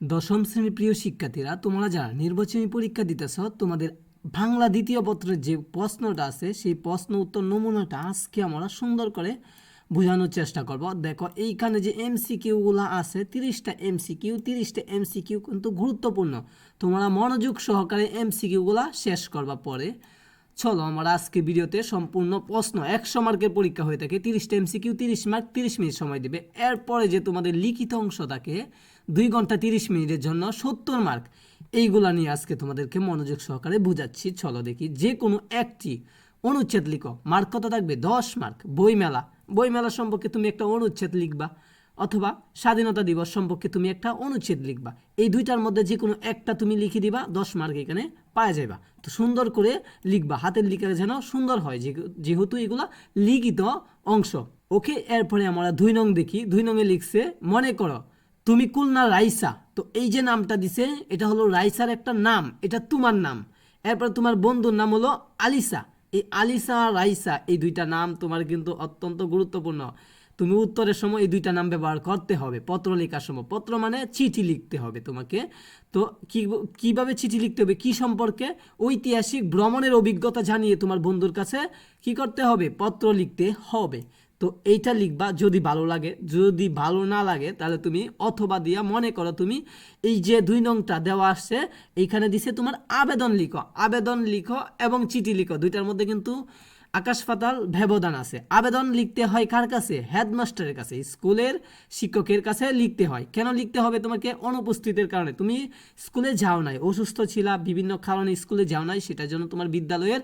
দশম শ্রেণির প্রিয় শিক্ষার্থীরা, তোমরা যারা নির্বাচনী পরীক্ষা দিতেছ, তোমাদের বাংলা দ্বিতীয় পত্রের যে প্রশ্নটা আছে, সেই প্রশ্ন উত্তর নমুনাটা আজকে আমরা সুন্দর করে বোঝানোর চেষ্টা করব। দেখো, এইখানে যে এমসিকিউগুলো আছে, তিরিশটা এমসিকিউ তিরিশটা এমসিকিউ কিন্তু গুরুত্বপূর্ণ। তোমরা মনোযোগ সহকারে এমসিকিউগুলো শেষ করবা পরে। চলো আমরা আজকে ভিডিওতে সম্পূর্ণ প্রশ্ন একশো মার্কের পরীক্ষা হয়ে থাকে তিরিশটা এমসিকিউ তিরিশ মার্ক, তিরিশ মিনিট সময় দেবে। এরপরে যে তোমাদের লিখিত অংশ থাকে, দুই ঘণ্টা তিরিশ মিনিটের জন্য সত্তর মার্ক, এইগুলা নিয়ে আজকে তোমাদেরকে মনোযোগ সহকারে বুঝাচ্ছি। চলো দেখি, যে কোনো একটি অনুচ্ছেদ লিখো। মার্ক কত থাকবে? দশ মার্ক। বইমেলা। বইমেলা সম্পর্কে তুমি একটা অনুচ্ছেদ লিখবা। অথবা স্বাধীনতা দিবস সম্পর্কে তুমি একটা অনুচ্ছেদ লিখবা। এই দুইটার মধ্যে যে কোনো একটা তুমি লিখে দিবা, দশ মার্ক এখানে পাওয়া যাবা তো সুন্দর করে লিখবা, হাতের লিখে যেন সুন্দর হয় যেহেতু এগুলা লিখিত অংশ। ওকে, এরপরে আমরা দুই নং দেখি। দুই নংয়ে লিখছে, মনে করো, তুমি কুলনা রাইসা। তো এই যে নামটা দিছে, এটা হলো রাইসার একটা নাম, এটা তোমার নাম। এরপর তোমার বন্ধুর নাম হলো আলিসা। এই আলিসা, রাইসা, এই দুইটা নাম তোমার কিন্তু অত্যন্ত গুরুত্বপূর্ণ। তুমি উত্তরের সময় এই দুইটা নাম ব্যবহার করতে হবে। পত্র লেখার সময়। পত্র মানে চিঠি লিখতে হবে তোমাকে। তো কি, কীভাবে চিঠি লিখতে হবে? কি সম্পর্কে? ঐতিহাসিক ভ্রমণের অভিজ্ঞতা জানিয়ে তোমার বন্ধুর কাছে কি করতে হবে? পত্র লিখতে হবে। তো এইটা লিখবা যদি ভালো লাগে। যদি ভালো না লাগে, তাহলে তুমি অথবা দিয়া মনে করো তুমি এই যে দুই নংটা দেওয়া আসছে এইখানে দিছে তোমার আবেদন লিখো। আবেদন লিখো এবং চিঠি লিখো। দুইটার মধ্যে কিন্তু আকাশ পাতাল ব্যবধান আছে। আবেদন লিখতে হয় কার কাছে? হেডমাস্টারের কাছে। স্কুলের শিক্ষকের কাছে লিখতে হয়। কেন লিখতে হবে তোমাকে? অনুপস্থিতির কারণে। তুমি স্কুলে যাও নাই। অসুস্থ ছিলা, বিভিন্ন কারণে স্কুলে যাও নাই, সেটার জন্য তোমার বিদ্যালয়ের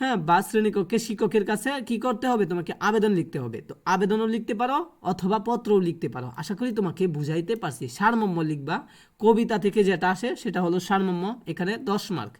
হ্যাঁ বা শ্রেণীকক্ষে শিক্ষকের কাছে কি করতে হবে? তোমাকে আবেদন লিখতে হবে। তো আবেদনও লিখতে পারো অথবা পত্রও লিখতে পারো। আশা করি তোমাকে বুঝাইতে পারছি। সারমর্ম লিখবা। কবিতা থেকে যেটা আসে সেটা হলো সারমর্ম। এখানে দশ মার্ক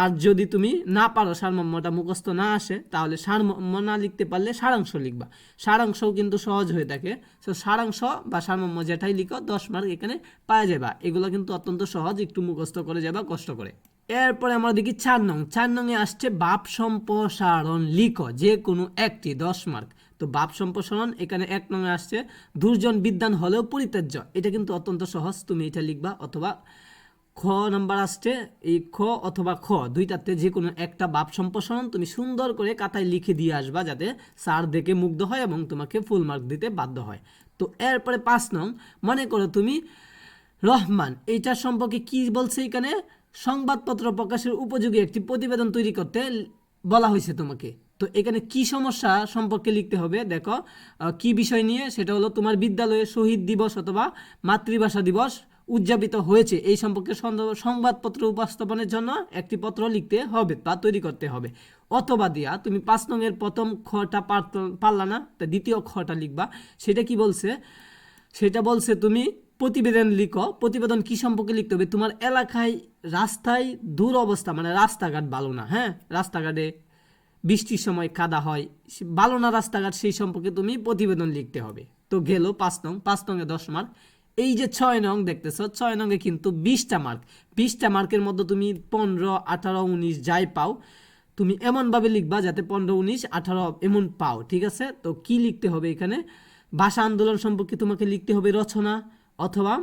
আর যদি তুমি না পারো সারমর্মটা মুখস্থ না আসে, তাহলে সারমর্ম না লিখতে পারলে সারাংশ লিখবা। সারাংশও কিন্তু সহজ হয়ে থাকে। তো সারাংশ বা সারমর্ম যেটাই লিখো, দশ মার্ক এখানে পাওয়া যাবা এগুলো কিন্তু অত্যন্ত সহজ, একটু মুখস্থ করে যাবা কষ্ট করে। এরপরে আমরা দেখি চার নং। চার নংয়ে আসছে বাপ সম্প্রসারণ লিখো, যে কোনো একটি, দশ মার্ক তো বাপ সম্প্রসারণ, এখানে এক নংয়ে আসছে, দুর্জন বিদ্যান হলেও পরিত্যাজ্য। এটা কিন্তু অত্যন্ত সহজ, তুমি এটা লিখবা অথবা খ নাম্বার আসছে, এই খ অথবা খ দুইটাতে যে কোনো একটা বাপ সম্প্রসারণ তুমি সুন্দর করে কাতায় লিখে দিয়ে আসবা যাতে স্যার দেখে মুগ্ধ হয় এবং তোমাকে ফুল মার্ক দিতে বাধ্য হয়। তো এরপরে পাঁচ নং, মনে করো তুমি রহমান এইটার সম্পর্কে কি বলছে এখানে? সংবাদপত্র প্রকাশের উপযোগী একটি প্রতিবেদন তৈরি করতে বলা হয়েছে তোমাকে। তো এখানে কি সমস্যা সম্পর্কে লিখতে হবে? দেখো কি বিষয় নিয়ে? সেটা হলো তোমার বিদ্যালয়ে শহীদ দিবস অথবা মাতৃভাষা দিবস উদযাপিত হয়েছে। এই সম্পর্কে সংবাদপত্র উপস্থাপনের জন্য একটি পত্র লিখতে হবে বা তৈরি করতে হবে। অথবা দিয়া, তুমি পাঁচ নংয়ের প্রথম খটা পারলা না, তা দ্বিতীয় খটা লিখবা। সেটা কি বলছে? সেটা বলছে তুমি প্রতিবেদন লিখো। প্রতিবেদন কি সম্পর্কে লিখতে হবে? তোমার এলাকায় রাস্তায় দূর অবস্থা মানে রাস্তাঘাট ভালো না হ্যাঁ? রাস্তাঘাটে বৃষ্টির সময় কাদা হয় ভালো না রাস্তাঘাট, সেই সম্পর্কে তুমি প্রতিবেদন লিখতে হবে। তো গেল পাঁচ নং, পাঁচ নংয়ে দশ মার্ক। এই যে ছয় নং দেখতেছ, ছয় নংয়ে কিন্তু বিশটা মার্ক বিশটা মার্কের মধ্যে তুমি পনেরো, আঠারো, উনিশ যাই পাও, তুমি এমনভাবে লিখবা যাতে পনেরো, উনিশ, আঠারো এমন পাও, ঠিক আছে? তো কি লিখতে হবে এখানে? ভাষা আন্দোলন সম্পর্কে তোমাকে লিখতে হবে রচনা অথবা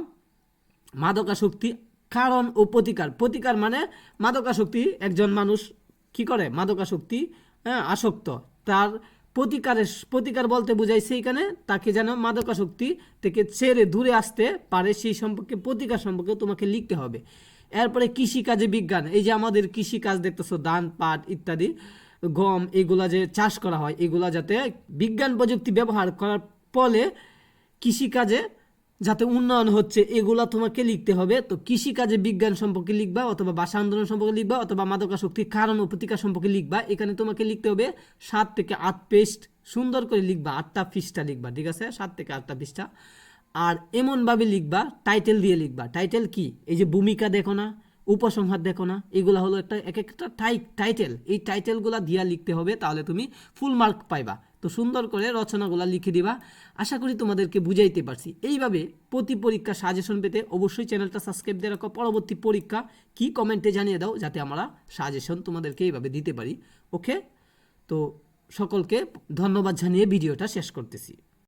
মাদকাসক্তি, কারণ ও প্রতিকার। প্রতিকার মানে মাদকাসক্তি, একজন মানুষ কি করে? মাদকাসক্তি হ্যাঁ আসক্ত। তার প্রতিকারের প্রতিকার বলতে বুঝাইছে সেইখানে তাকে যেন মাদকাসক্তি থেকে ছেড়ে দূরে আসতে পারে, সেই সম্পর্কে, প্রতিকার সম্পর্কে তোমাকে লিখতে হবে। এরপরে কৃষিকাজে বিজ্ঞান, এই যে আমাদের কৃষিকাজ দেখতেছো, ধান, পাট ইত্যাদি, গম, এগুলা যে চাষ করা হয়, এগুলা যাতে বিজ্ঞান প্রযুক্তি ব্যবহার করার ফলে কৃষিকাজে যাতে উন্নয়ন হচ্ছে, এগুলা তোমাকে লিখতে হবে। তো কৃষিকাজে বিজ্ঞান সম্পর্কে লিখবা অথবা ভাষা আন্দোলন সম্পর্কে লিখবা অথবা মাদকাসক্তির কারণ ও প্রতিকার সম্পর্কে লিখবা। এখানে তোমাকে লিখতে হবে সাত থেকে আট পেস্ট। সুন্দর করে লিখবা, আটটা পৃষ্ঠা লিখবা, ঠিক আছে? সাত থেকে আটটা পৃষ্ঠা। আর এমনভাবে লিখবা, টাইটেল দিয়ে লিখবা। টাইটেল কি? এই যে ভূমিকা দেখো না, উপসংহার দেখো না, এগুলো হলো একটা, এক একটা টাই টাইটেল এই টাইটেলগুলো দিয়া লিখতে হবে, তাহলে তুমি ফুল মার্ক পাইবা। তো সুন্দর করে রচনাগুলো লিখে দিবা। আশা করি তোমাদেরকে বুঝাইতে পারছি। এইভাবে প্রতি পরীক্ষা সাজেশন পেতে অবশ্যই চ্যানেলটা সাবস্ক্রাইব দিয়ে রাখো। পরবর্তী পরীক্ষা কি কমেন্টে জানিয়ে দাও যাতে আমরা সাজেশন তোমাদেরকে এইভাবে দিতে পারি। ওকে তো সকলকে ধন্যবাদ জানিয়ে ভিডিওটা শেষ করতেছি।